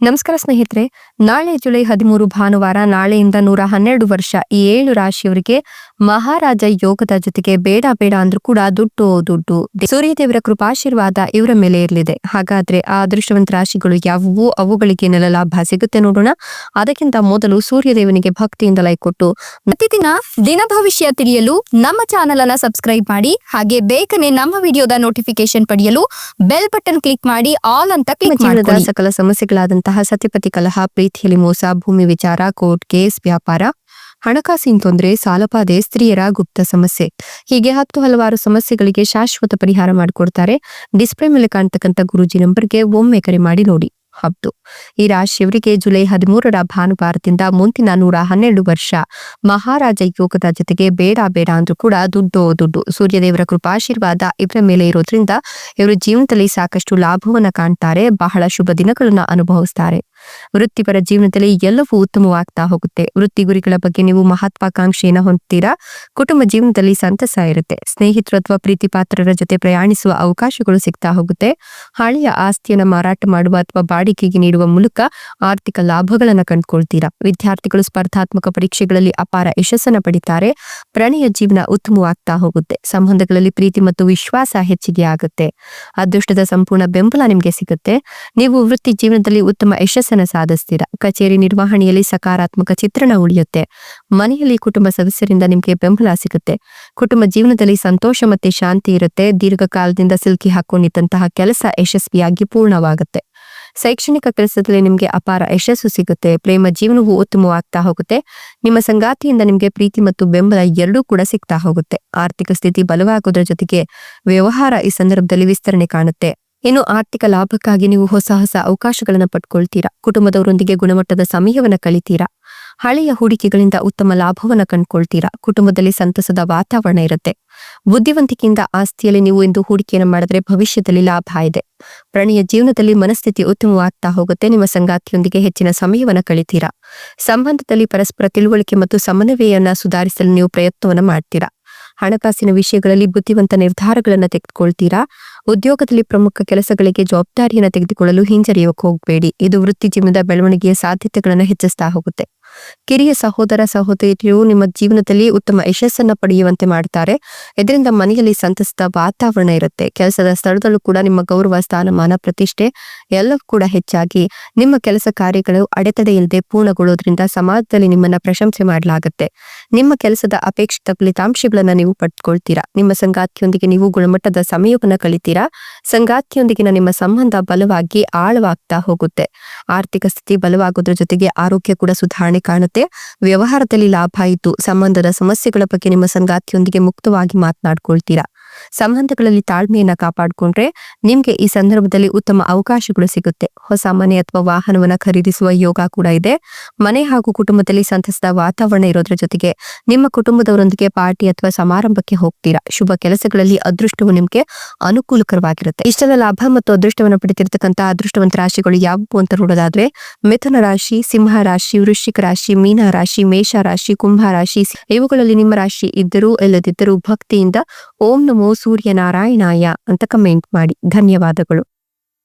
ನಮಸ್ಕಾರ ಸ್ನೇಹಿತರೆ ನಾಳೆ ಜುಲೈ ಹದಿಮೂರು ಭಾನುವಾರ ನಾಳೆಯಿಂದ ನೂರ ಹನ್ನೆರಡು ವರ್ಷ ಈ ಏಳು ರಾಶಿಯವರಿಗೆ ಮಹಾರಾಜ ಯೋಗದ ಜೊತೆಗೆ ಬೇಡ ಬೇಡ ಅಂದ್ರೂ ಕೂಡ ದುಡ್ಡು ದುಡ್ಡು. ಸೂರ್ಯದೇವರ ಕೃಪಾಶೀರ್ವಾದ ಇವರ ಮೇಲೆ ಇರಲಿದೆ. ಹಾಗಾದ್ರೆ ಆ ಅದೃಷ್ಟವಂತ ರಾಶಿಗಳು ಯಾವುವು? ಅವುಗಳಿಗೆ ನೆಲ ಲಾಭ ಸಿಗುತ್ತೆ ನೋಡೋಣ. ಅದಕ್ಕಿಂತ ಮೊದಲು ಸೂರ್ಯದೇವನಿಗೆ ಭಕ್ತಿಯಿಂದ ಲೈಕ್ ಕೊಟ್ಟು ಪ್ರತಿದಿನ ದಿನ ಭವಿಷ್ಯ ತಿಳಿಯಲು ನಮ್ಮ ಚಾನೆಲ್ ಅನ್ನ ಸಬ್ಸ್ಕ್ರೈಬ್ ಮಾಡಿ ಹಾಗೆ ಬೇಗನೆ ನಮ್ಮ ವಿಡಿಯೋದ ನೋಟಿಫಿಕೇಶನ್ ಪಡೆಯಲು ಬೆಲ್ ಬಟನ್ ಕ್ಲಿಕ್ ಮಾಡಿ ಆಲ್ ಅಂತ ಕ್ಲಿಕ್ ಜೀವನದ ಸಕಲ ಸಕಲ ಸಮಸ್ಯೆಗಳಾದಂತಹ ಸತ್ಯಪತಿ ಕಲಹ ಪ್ರೀತಿಯಲ್ಲಿ ಮೋಸ, ಭೂಮಿ ವಿಚಾರ, ಕೋರ್ಟ್ ಕೇಸ್, ವ್ಯಾಪಾರ, ಹಣಕಾಸಿನ ತೊಂದರೆ ಸಾಲಪಾದೆ ಸ್ತ್ರೀಯರ ಗುಪ್ತ ಸಮಸ್ಯೆ. ಹೀಗೆ ಹತ್ತು ಹಲವಾರು ಸಮಸ್ಯೆಗಳಿಗೆ ಶಾಶ್ವತ ಪರಿಹಾರ ಮಾಡಿಕೊಡ್ತಾರೆ. ಡಿಸ್ಪ್ಲೇ ಮೇಲೆ ಕಾಣ್ತಕ್ಕಂಥ ಗುರುಜಿ ನಂಬರ್ಗೆ ಒಮ್ಮೆ ಕರೆ ಮಾಡಿ ನೋಡಿ. ಹೌದು ಈ ರಾಶಿಯವರಿಗೆ ಜುಲೈ ಹದಿಮೂರರ ಭಾನುವಾರದಿಂದ ಮುಂದಿನ ನೂರ ಹನ್ನೆರಡು ವರ್ಷ. ಮಹಾರಾಜ ಯೋಗದ ಜೊತೆಗೆ ಬೇಡ ಬೇಡ ಅಂದ್ರೂ ಕೂಡ ದುಡ್ಡು ದುಡ್ಡು. ಸೂರ್ಯದೇವರ ಕೃಪಾಶೀರ್ವಾದ ಇವರ ಮೇಲೆ ಇರೋದ್ರಿಂದ ಇವರು ಜೀವನದಲ್ಲಿ ಸಾಕಷ್ಟು ಲಾಭವನ್ನ ಕಾಣ್ತಾರೆ, ಬಹಳ ಶುಭ ದಿನಗಳನ್ನ ಅನುಭವಿಸ್ತಾರೆ. ವೃತ್ತಿಪರ ಜೀವನದಲ್ಲಿ ಎಲ್ಲವೂ ಉತ್ತಮವಾಗ್ತಾ ಹೋಗುತ್ತೆ. ವೃತ್ತಿ ಗುರಿಗಳ ಬಗ್ಗೆ ನೀವು ಮಹತ್ವಾಕಾಂಕ್ಷೆಯನ್ನು ಹೊಂದ್ತೀರಾ? ಕುಟುಂಬ ಜೀವನದಲ್ಲಿ ಸಂತಸ ಇರುತ್ತೆ. ಸ್ನೇಹಿತರು ಅಥವಾ ಪ್ರೀತಿ ಪಾತ್ರರ ಜೊತೆ ಪ್ರಯಾಣಿಸುವ ಅವಕಾಶಗಳು ಸಿಗ್ತಾ ಹೋಗುತ್ತೆ. ಹಳೆಯ ಆಸ್ತಿಯನ್ನ ಮಾರಾಟ ಮಾಡುವ ಅಥವಾ ಬಾಡಿಗೆಗೆ ನೀಡುವ ಮೂಲಕ ಆರ್ಥಿಕ ಲಾಭಗಳನ್ನು ಕಂಡುಕೊಳ್ತೀರಾ? ವಿದ್ಯಾರ್ಥಿಗಳು ಸ್ಪರ್ಧಾತ್ಮಕ ಪರೀಕ್ಷೆಗಳಲ್ಲಿ ಅಪಾರ ಯಶಸ್ಸನ್ನು ಪಡಿತಾರೆ. ಪ್ರಣಯ ಜೀವನ ಉತ್ತಮವಾಗ್ತಾ ಹೋಗುತ್ತೆ. ಸಂಬಂಧಗಳಲ್ಲಿ ಪ್ರೀತಿ ಮತ್ತು ವಿಶ್ವಾಸ ಹೆಚ್ಚಿಗೆ ಆಗುತ್ತೆ. ಅದೃಷ್ಟದ ಸಂಪೂರ್ಣ ಬೆಂಬಲ ನಿಮಗೆ ಸಿಗುತ್ತೆ. ನೀವು ವೃತ್ತಿ ಜೀವನದಲ್ಲಿ ಉತ್ತಮ ಯಶಸ್ಸನ್ನ ಸಾಧಿಸ್ತೀರಾ. ಕಚೇರಿ ನಿರ್ವಹಣೆಯಲ್ಲಿ ಸಕಾರಾತ್ಮಕ ಚಿತ್ರಣ ಉಳಿಯುತ್ತೆ. ಮನೆಯಲ್ಲಿ ಕುಟುಂಬ ಸದಸ್ಯರಿಂದ ನಿಮಗೆ ಬೆಂಬಲ ಸಿಗುತ್ತೆ. ಕುಟುಂಬ ಜೀವನದಲ್ಲಿ ಸಂತೋಷ ಮತ್ತೆ ಶಾಂತಿ ಇರುತ್ತೆ. ದೀರ್ಘಕಾಲದಿಂದ ಸಿಲುಕಿ ಹಾಕೊಂಡಿದ್ದಂತಹ ಕೆಲಸ ಯಶಸ್ವಿಯಾಗಿ ಪೂರ್ಣವಾಗುತ್ತೆ. ಶೈಕ್ಷಣಿಕ ಕೆಲಸದಲ್ಲಿ ನಿಮಗೆ ಅಪಾರ ಯಶಸ್ಸು ಸಿಗುತ್ತೆ. ಪ್ರೇಮ ಜೀವನವು ಉತ್ತಮವಾಗ್ತಾ ಹೋಗುತ್ತೆ. ನಿಮ್ಮ ಸಂಗಾತಿಯಿಂದ ನಿಮಗೆ ಪ್ರೀತಿ ಮತ್ತು ಬೆಂಬಲ ಎರಡೂ ಕೂಡ ಸಿಗ್ತಾ ಹೋಗುತ್ತೆ. ಆರ್ಥಿಕ ಸ್ಥಿತಿ ಬಲವಾಗೋದ್ರ ಜೊತೆಗೆ ವ್ಯವಹಾರ ಈ ಸಂದರ್ಭದಲ್ಲಿ ವಿಸ್ತರಣೆ ಕಾಣುತ್ತೆ. ಇನ್ನು ಆರ್ಥಿಕ ಲಾಭಕ್ಕಾಗಿ ನೀವು ಹೊಸ ಹೊಸ ಅವಕಾಶಗಳನ್ನು ಪಡ್ಕೊಳ್ತೀರಾ? ಕುಟುಂಬದವರೊಂದಿಗೆ ಗುಣಮಟ್ಟದ ಸಮಯವನ್ನು ಕಳಿತೀರಾ? ಹಳೆಯ ಹೂಡಿಕೆಗಳಿಂದ ಉತ್ತಮ ಲಾಭವನ್ನು ಕಂಡ್ಕೊಳ್ತೀರಾ? ಕುಟುಂಬದಲ್ಲಿ ಸಂತಸದ ವಾತಾವರಣ ಇರುತ್ತೆ. ಬುದ್ಧಿವಂತಿಕೆಯಿಂದ ಆಸ್ತಿಯಲ್ಲಿ ನೀವು ಇಂದು ಹೂಡಿಕೆಯನ್ನು ಮಾಡಿದ್ರೆ ಭವಿಷ್ಯದಲ್ಲಿ ಲಾಭ ಇದೆ. ಪ್ರಣಯ ಜೀವನದಲ್ಲಿ ಮನಸ್ಥಿತಿ ಉತ್ತಮವಾಗ್ತಾ ಹೋಗುತ್ತೆ. ನಿಮ್ಮ ಸಂಗಾತಿಯೊಂದಿಗೆ ಹೆಚ್ಚಿನ ಸಮಯವನ್ನು ಕಳಿತೀರಾ? ಸಂಬಂಧದಲ್ಲಿ ಪರಸ್ಪರ ತಿಳುವಳಿಕೆ ಮತ್ತು ಸಮನ್ವಯವನ್ನ ಸುಧಾರಿಸಲು ನೀವು ಪ್ರಯತ್ನವನ್ನು ಮಾಡ್ತೀರಾ? ಹಣಕಾಸಿನ ವಿಷಯಗಳಲ್ಲಿ ಬುದ್ಧಿವಂತ ನಿರ್ಧಾರಗಳನ್ನು ತೆಗೆದುಕೊಳ್ತೀರಾ? ಉದ್ಯೋಗದಲ್ಲಿ ಪ್ರಮುಖ ಕೆಲಸಗಳಿಗೆ ಜವಾಬ್ದಾರಿಯನ್ನು ತೆಗೆದುಕೊಳ್ಳಲು ಹಿಂಜರಿಯೋಕೆ ಹೋಗಬೇಡಿ. ಇದು ವೃತ್ತಿ ಜೀವನದ ಬೆಳವಣಿಗೆಯ ಸಾಧ್ಯತೆಗಳನ್ನು ಹೆಚ್ಚಿಸ್ತಾ ಹೋಗುತ್ತೆ. ಕಿರಿಯ ಸಹೋದರ ಸಹೋದರಿಯು ನಿಮ್ಮ ಜೀವನದಲ್ಲಿ ಉತ್ತಮ ಯಶಸ್ಸನ್ನು ಪಡೆಯುವಂತೆ ಮಾಡ್ತಾರೆ. ಇದರಿಂದ ಮನೆಯಲ್ಲಿ ಸಂತಸದ ವಾತಾವರಣ ಇರುತ್ತೆ. ಕೆಲಸದ ಸ್ಥಳದಲ್ಲೂ ಕೂಡ ನಿಮ್ಮ ಗೌರವ, ಸ್ಥಾನಮಾನ, ಪ್ರತಿಷ್ಠೆ ಎಲ್ಲವೂ ಕೂಡ ಹೆಚ್ಚಾಗಿ ನಿಮ್ಮ ಕೆಲಸ ಕಾರ್ಯಗಳು ಅಡೆತಡೆ ಇಲ್ಲದೆ ಪೂರ್ಣಗೊಳ್ಳೋದ್ರಿಂದ ಸಮಾಜದಲ್ಲಿ ನಿಮ್ಮನ್ನ ಪ್ರಶಂಸೆ ಮಾಡಲಾಗುತ್ತೆ. ನಿಮ್ಮ ಕೆಲಸದ ಅಪೇಕ್ಷಿತ ಫಲಿತಾಂಶಗಳನ್ನ ನೀವು ಪಡೆದುಕೊಳ್ತೀರಾ ನಿಮ್ಮ ಸಂಗಾತಿಯೊಂದಿಗೆ ನೀವು ಗುಣಮಟ್ಟದ ಸಮಯವನ್ನ ಕಲಿತೀರಾ? ಸಂಗಾತಿಯೊಂದಿಗಿನ ನಿಮ್ಮ ಸಂಬಂಧ ಬಲವಾಗಿ ಆಳವಾಗ್ತಾ ಹೋಗುತ್ತೆ. ಆರ್ಥಿಕ ಸ್ಥಿತಿ ಬಲವಾಗೋದ್ರ ಜೊತೆಗೆ ಆರೋಗ್ಯ ಕೂಡ ಸುಧಾರಣೆ ಕಾಣುತ್ತೆ. ವ್ಯವಹಾರದಲ್ಲಿ ಲಾಭ ಆಯಿತು. ಸಂಬಂಧದ ಸಮಸ್ಯೆಗಳ ಬಗ್ಗೆ ನಿಮ್ಮ ಸಂಗಾತಿಯೊಂದಿಗೆ ಮುಕ್ತವಾಗಿ ಮಾತನಾಡ್ಕೊಳ್ತೀರಾ? ಸಂಬಂಧಗಳಲ್ಲಿ ತಾಳ್ಮೆಯನ್ನ ಕಾಪಾಡಿಕೊಂಡ್ರೆ ನಿಮ್ಗೆ ಈ ಸಂದರ್ಭದಲ್ಲಿ ಉತ್ತಮ ಅವಕಾಶಗಳು ಸಿಗುತ್ತೆ. ಹೊಸ ಮನೆ ಅಥವಾ ವಾಹನವನ್ನ ಖರೀದಿಸುವ ಯೋಗ ಕೂಡ ಇದೆ. ಮನೆ ಹಾಗೂ ಕುಟುಂಬದಲ್ಲಿ ಸಂತಸದ ವಾತಾವರಣ ಇರೋದ್ರ ಜೊತೆಗೆ ನಿಮ್ಮ ಕುಟುಂಬದವರೊಂದಿಗೆ ಪಾರ್ಟಿ ಅಥವಾ ಸಮಾರಂಭಕ್ಕೆ ಹೋಗ್ತೀರಾ. ಶುಭ ಕೆಲಸಗಳಲ್ಲಿ ಅದೃಷ್ಟವು ನಿಮ್ಗೆ ಅನುಕೂಲಕರವಾಗಿರುತ್ತೆ. ಇಷ್ಟದ ಲಾಭ ಮತ್ತು ಅದೃಷ್ಟವನ್ನು ಪಡೆದಿರತಕ್ಕಂತ ಅದೃಷ್ಟವಂತ ರಾಶಿಗಳು ಯಾವುವು ಅಂತ ನೋಡೋದಾದ್ರೆ ಮಿಥುನ ರಾಶಿ, ಸಿಂಹ ರಾಶಿ, ವೃಶ್ಚಿಕ ರಾಶಿ, ಮೀನ ರಾಶಿ, ಮೇಷ ರಾಶಿ, ಕುಂಭ ರಾಶಿ ಇವುಗಳಲ್ಲಿ ನಿಮ್ಮ ರಾಶಿ ಇದ್ದರೂ ಇಲ್ಲದಿದ್ದರೂ ಭಕ್ತಿಯಿಂದ ಓಂ ನಮೋ ಸೂರ್ಯನಾರಾಯಣಾಯ ಅಂತ ಕಮೆಂಟ್ ಮಾಡಿ. ಧನ್ಯವಾದಗಳು.